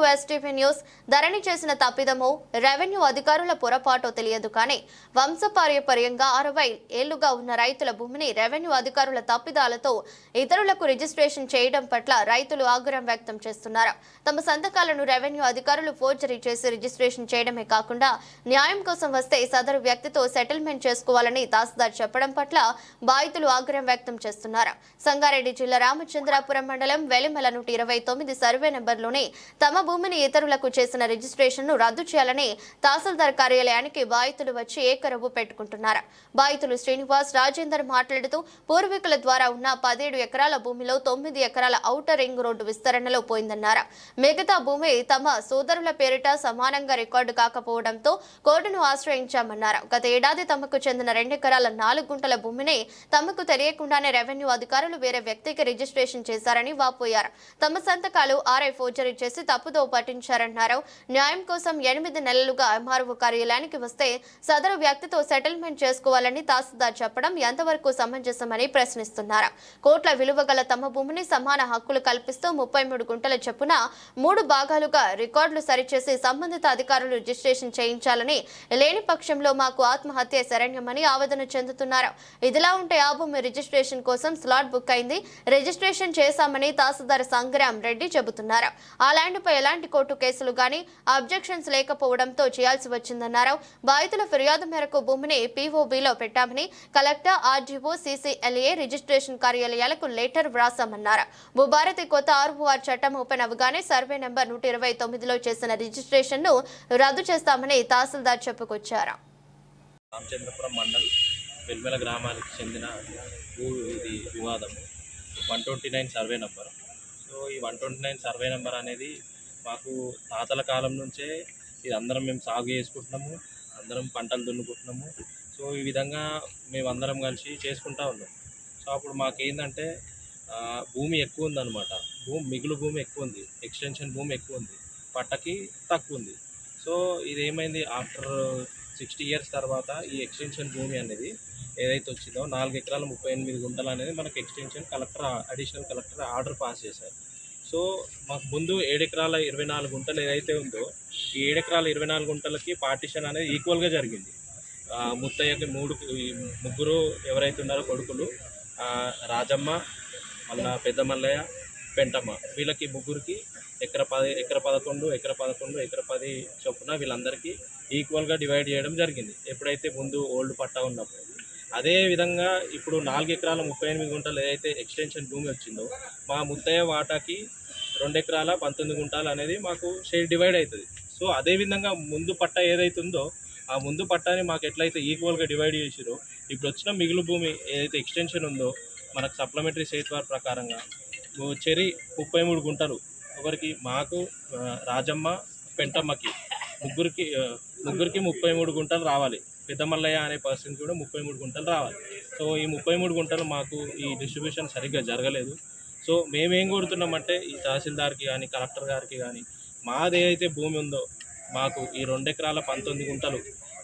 To STP news ధరణి చేసిన తప్పిదమో revenue అధికారుల పొరపాటో తెలియదు కానీ వంశపార్యపర్యంగా అరవై ఏళ్ళుగా ఉన్న రైతుల భూమిని రెవెన్యూ అధికారుల తప్పిదాలతో ఇతరులకు రిజిస్ట్రేషన్ చేయడం పట్ల రైతులు ఆగ్రహం వ్యక్తం చేస్తున్నారు. తమ సంతకాలను రెవెన్యూ అధికారులు ఫోర్జరీ చేసి రిజిస్ట్రేషన్ చేయడమే కాకుండా న్యాయం కోసం వస్తే సదరు వ్యక్తితో సెటిల్మెంట్ చేసుకోవాలని తహసీల్దార్ చెప్పడం పట్ల బాధితులు ఆగ్రహం వ్యక్తం చేస్తున్నారు. సంగారెడ్డి జిల్లా రామచంద్రాపురం మండలం వెలిమల నూట ఇరవై తొమ్మిది సర్వే నెంబర్లోని తమ భూమిని ఇతరులకు చేసిన రిజిస్ట్రేషన్ను రద్దు చేయాలని తహసీల్దార్ కార్యాలయానికి బాధితులు వచ్చి ఏకరవు పెట్టుకుంటున్నారు. బాధితులు శ్రీనివాస్ రాజేందర్ మాట్లాడుతూ పూర్వీకుల ద్వారా ఉన్న పదిహేడు ఎకరాల భూమిలో తొమ్మిది ఎకరాల ఔటర్ రింగ్ రోడ్డు విస్తరణలో పోయిందన్నారు. మిగతా భూమి తమ సోదరుల పేరిట సమానంగా రికార్డు కాకపోవడంతో కోర్టును ఆశ్రయించామన్నారు. గత ఏడాది తమకు చెందిన రెండు ఎకరాల నాలుగు గుంటల భూమిని తమకు తెలియకుండానే రెవెన్యూ అధికారులు వేరే వ్యక్తికి రిజిస్ట్రేషన్ చేశారని వాపోయారు. తమ సంతకాలు ఆర్ఐ ఫోర్జరీ చేసి తప్పుదో పట్టించారన్నారు. న్యాయం కోసం ఎనిమిది నెలలుగా ఎంఆర్ఓ కార్యాలయానికి వస్తే సదరు వ్యక్తితో సెటిల్మెంట్ చేసుకోవాలని తహసీల్దార్ చెప్పడం ఎంతవరకు సమంజసమని ప్రశ్నిస్తున్నారు. కోట్ల విలువ గల తమ భూమిని సమాన హక్కులు కల్పిస్తూ ముప్పై మూడు గుంటల చొప్పున మూడు భాగాలుగా రికార్డులు సరిచేసి సంబంధిత అధికారులు రిజిస్ట్రేషన్ చేయించాలని లేని పక్షంలో మాకు ఆత్మహత్య శరణ్యమని ఆవేదన చెందుతున్నారు. ఇదిలా ఉంటే ఆ భూమి రిజిస్ట్రేషన్ కోసం స్లాట్ బుక్ అయింది. రిజిస్ట్రేషన్ చేశామని తహసీల్దార్ సంగ్రామ్ రెడ్డి చెబుతున్నారు. ఆ ల్యాండ్పై ఎలాంటి కోర్టు కేసులు గాని అబ్జెక్షన్స్ లేకపోవడంతో చేయాల్సి వచ్చిందన్నారు. బాధితుల ఫిర్యాదు మేరకు భూమిని పీఓబీలో పెట్టామని కలెక్టర్ ఆర్జీఓ సీసీఎల్ఏ రిజిస్ట్రేషన్ కార్యాలయాలకు లెటర్ వ్రాసామన్నారు భూభారతి కొత్త ఆర్ఓఆర్ చట్టం ఓపెన్ అవగానే సర్వే నెంబర్ నూట ఇరవై తొమ్మిదిలో చేసిన రిజిస్ట్రేషన్ను రద్దు చేస్తామని తహసీల్దార్ చెప్పుకొచ్చారు. రామచంద్రపురం మండల్ వెల్మెల గ్రామానికి చెందిన భూ ఇది వివాదం one twenty nine survey number. So ఈ one twenty nine survey number అనేది మాకు తాతల కాలం నుంచే ఇది అందరం మేము సాగు చేసుకుంటున్నాము అందరం పంటలు దున్నుకుంటున్నాము. సో ఈ విధంగా మేము అందరం కలిసి చేసుకుంటా ఉన్నాం. సో అప్పుడు మాకేందంటే భూమి ఎక్కువ ఉందన్నమాట. భూమి మిగులు భూమి ఎక్కువ ఉంది. ఎక్స్టెన్షన్ భూమి ఎక్కువ ఉంది. పట్టకి తక్కువ ఉంది. సో ఇది ఏమైంది ఆఫ్టర్ సిక్స్టీ ఇయర్స్ తర్వాత ఈ ఎక్స్టెన్షన్ భూమి అనేది ఏదైతే వచ్చిందో నాలుగు ఎకరాల ముప్పై ఎనిమిది గుంటలు అనేది మనకు extension collector additional collector order pass చేశారు. సో మాకు ముందు ఏడెకరాల ఇరవై నాలుగు గుంటలు ఏదైతే ఉందో ఈ ఏడెకరాల ఇరవై నాలుగు గుంటలకి పార్టిషన్ అనేది ఈక్వల్గా జరిగింది. ముత్తయ్యకి మూడు ముగ్గురు ఎవరైతే ఉన్నారో కొడుకులు రాజమ్మ మళ్ళా పెద్ద మల్లయ్య పెంటమ్మ. వీళ్ళకి ముగ్గురికి ఎకర పది ఎకర పదకొండు ఎకర పదకొండు ఎకర పది చొప్పున వీళ్ళందరికీ ఈక్వల్గా డివైడ్ చేయడం జరిగింది. ఎప్పుడైతే ముందు ఓల్డ్ పట్టా ఉన్నప్పుడు. అదే విధంగా ఇప్పుడు నాలుగు ఎకరాల ముప్పై ఎనిమిది గుంటలు ఏదైతే ఎక్స్టెన్షన్ భూమి వచ్చిందో మా ముత్తయ్య వాటాకి రెండు ఎకరాల పంతొమ్మిది గుంటాలు అనేది మాకు షేర్ డివైడ్ అవుతుంది. సో అదే విధంగా ముందు పట్ట ఏదైతే ఉందో ఆ ముందు పట్టాని మాకు ఎట్లయితే ఈక్వల్గా డివైడ్ చేసిరో ఇప్పుడు వచ్చిన మిగులు భూమి ఏదైతే ఎక్స్టెన్షన్ ఉందో మనకు సప్లిమెంటరీ సేత్వార్ ప్రకారంగా చెరి ముప్పై మూడు గుంటలు. ఒకరికి మాకు రాజమ్మ పెంటమ్మకి ముగ్గురికి ముగ్గురికి ముప్పై మూడు గుంటలు రావాలి. పెద్దమల్లయ్య అనే పర్సన్ కూడా ముప్పై మూడు గుంటలు రావాలి. సో ఈ ముప్పై మూడు గుంటలు మాకు ఈ డిస్ట్రిబ్యూషన్ సరిగ్గా జరగలేదు. సో మేమేం కోరుతున్నామంటే ఈ తహసీల్దార్కి కానీ కలెక్టర్ గారికి కానీ మాది ఏదైతే భూమి ఉందో మాకు ఈ రెండు ఎకరాల పంతొమ్మిది గుంటలు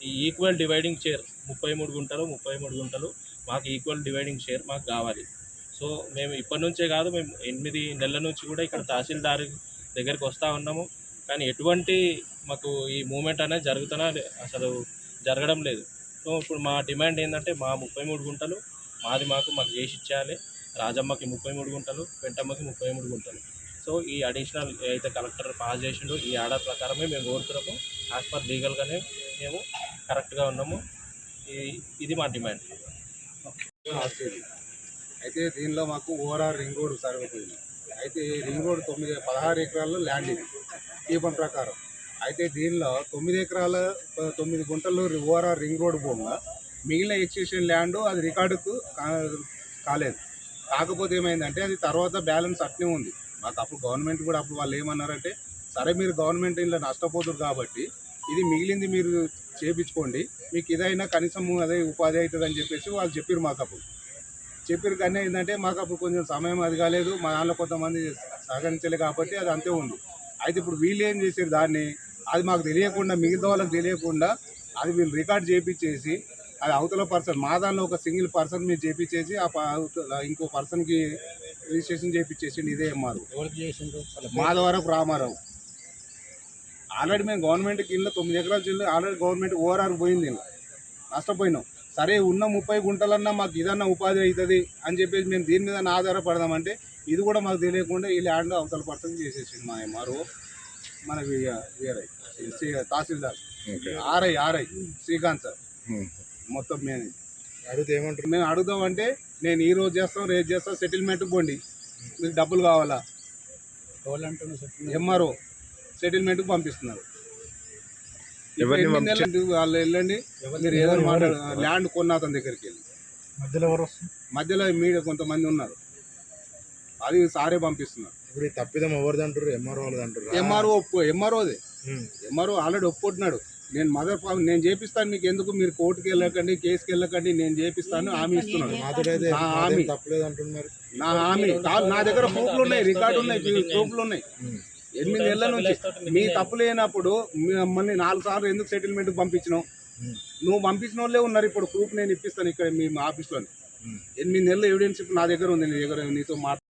ఈ ఈక్వల్ డివైడింగ్ షేర్ ముప్పై మూడు గుంటలు ముప్పై మూడు గుంటలు మాకు ఈక్వల్ డివైడింగ్ షేర్ మాకు కావాలి. సో మేము ఇప్పటి నుంచే కాదు మేము ఎనిమిది నెలల నుంచి కూడా ఇక్కడ తహసీల్దార్ దగ్గరికి వస్తూ ఉన్నాము. కానీ ఎటువంటి మాకు ఈ మూమెంట్ అనేది జరుగుతున్నా అసలు జరగడం లేదు. సో ఇప్పుడు మా డిమాండ్ ఏంటంటే మా ముప్పై మూడు గుంటలు మాది మాకు మాకు చేసి ఇచ్చేయాలి. రాజమ్మకి ముప్పై మూడు గుంటలు పెంటమ్మకి ముప్పై మూడు గుంటలు. సో ఈ అడిషనల్ ఏదైతే కలెక్టర్ పాస్ చేసిండో ఈ ఆర్డర్ ప్రకారమే మేము కోరుతున్నాము యాజ్ పర్ లీగల్గానే మేము కరెక్ట్గా ఉన్నాము. ఈ- ఇది మా డిమాండ్ అయితే దీనిలో మాకు ఓవరాల్ రింగ్ రోడ్ సరిపోయింది. అయితే ఈ రింగ్ రోడ్ తొమ్మిది పదహారు ఎకరాల్లో ల్యాండ్ ఇది దీపం ప్రకారం. అయితే దీనిలో తొమ్మిది ఎకరాల తొమ్మిది గుంటలు ఓవరాల్ రింగ్ రోడ్ భూమిగా మిగిలిన ఎక్స్టేషన్ ల్యాండ్ అది రికార్డుకు కాలేదు. కాకపోతే ఏమైందంటే అది తర్వాత బ్యాలెన్స్ అట్నే ఉంది. మాకు అప్పుడు గవర్నమెంట్ కూడా అప్పుడు వాళ్ళు ఏమన్నారంటే సరే మీరు గవర్నమెంట్ ఇంట్లో నష్టపోతున్నారు కాబట్టి ఇది మిగిలింది మీరు చేపించుకోండి. మీకు ఇదైనా కనీసం అదే ఉపాధి అవుతుంది అని చెప్పేసి వాళ్ళు చెప్పారు మాకు అప్పుడు. చెప్పారు కానీ ఏంటంటే మాకు అప్పుడు కొంచెం సమయం అది కాలేదు. మా దాంట్లో కొంతమంది సహకరించలే కాబట్టి అది అంతే ఉంది. అయితే ఇప్పుడు వీళ్ళు ఏం చేశారు దాన్ని? అది మాకు తెలియకుండా మిగతా వాళ్ళకి తెలియకుండా అది వీళ్ళు రికార్డ్ చేపించేసి అది అవతల పర్సన్ మా దానిలో ఒక సింగిల్ పర్సన్ మీరు చేపించేసి ఆ ఇంకో పర్సన్కి రిజిస్ట్రేషన్ చేయించేసిండు ఇదే ఎవరికి చేసిండ్రు? మాధవరపు రామారావు. ఆల్రెడీ మేము గవర్నమెంట్కి ఇల్లు తొమ్మిది ఎకరాల ఇల్లు ఆల్రెడీ గవర్నమెంట్ ఓఆర్ఆర్ పోయింది నష్టపోయినాం. సరే ఉన్న ముప్పై గుంటలన్నా మాకు ఇదన్నా ఉపాధి అవుతుంది అని చెప్పేసి మేము దీని మీద ఆధారపడదామంటే ఇది కూడా మాకు తెలియకుండా ఈ ల్యాండ్ అవతల పర్సన్ చేసేసింది మా ఎంఆర్ఓ మన వీరై తహసీల్దార్. RI RI Srikanth sir. మొత్తం మేము. అడిగితే ఏమంటారు? మేము అడుగుదామంటే నేను ఈ రోజు చేస్తాం రేపు చేస్తాం సెటిల్మెంట్ పోండి. మీకు డబ్బులు కావాలా? ఎంఆర్ఓ సెటిల్మెంట్కి పంపిస్తున్నారు. వాళ్ళు వెళ్ళండి. మీరు ఏదో మాట్లాడు ల్యాండ్ కొన్న అతని దగ్గరికి వెళ్ళి. మధ్యలో ఎవరు వస్తుంది మధ్యలో మీడియా కొంతమంది ఉన్నారు. అది సారే పంపిస్తున్నారు. ఇప్పుడు తప్పిదం ఎవరిది అంటారు ఎంఆర్ఓ వాళ్ళది అంటారు ఎంఆర్ఓ ఎంఆర్ఓదే. ఎంఆర్ఓ ఆల్రెడీ ఒప్పుకుంటున్నాడు. నేను మదర్ ఫామ్ నేను చేపిస్తాను మీకు ఎందుకు? మీరు కోర్టుకి వెళ్ళకండి కేసుకి వెళ్ళకండి నేను చేపిస్తాను హామీ ఇస్తున్నాడు. మాతోడైతే నా హామీ. తప్పలేదు అంటున్నారు నా హామీ. కాదు, నా దగ్గర ప్రూఫ్లు ఉన్నాయి రికార్డు ఉన్నాయి ప్రూఫ్లు ఉన్నాయి. ఎనిమిది నెలల నుంచి మీ తప్పు లేనప్పుడు మమ్మల్ని నాలుగు సార్లు ఎందుకు సెటిల్మెంట్ పంపించినావు? నువ్వు పంపించిన వాళ్ళే ఉన్నారు ఇప్పుడు. ప్రూఫ్ నేను ఇప్పిస్తాను ఇక్కడ మీ ఆఫీస్లో ఎనిమిది నెలల ఎవిడెన్స్ ఇప్పుడు నా దగ్గర ఉంది నీ దగ్గర నీతో మాట్లాడు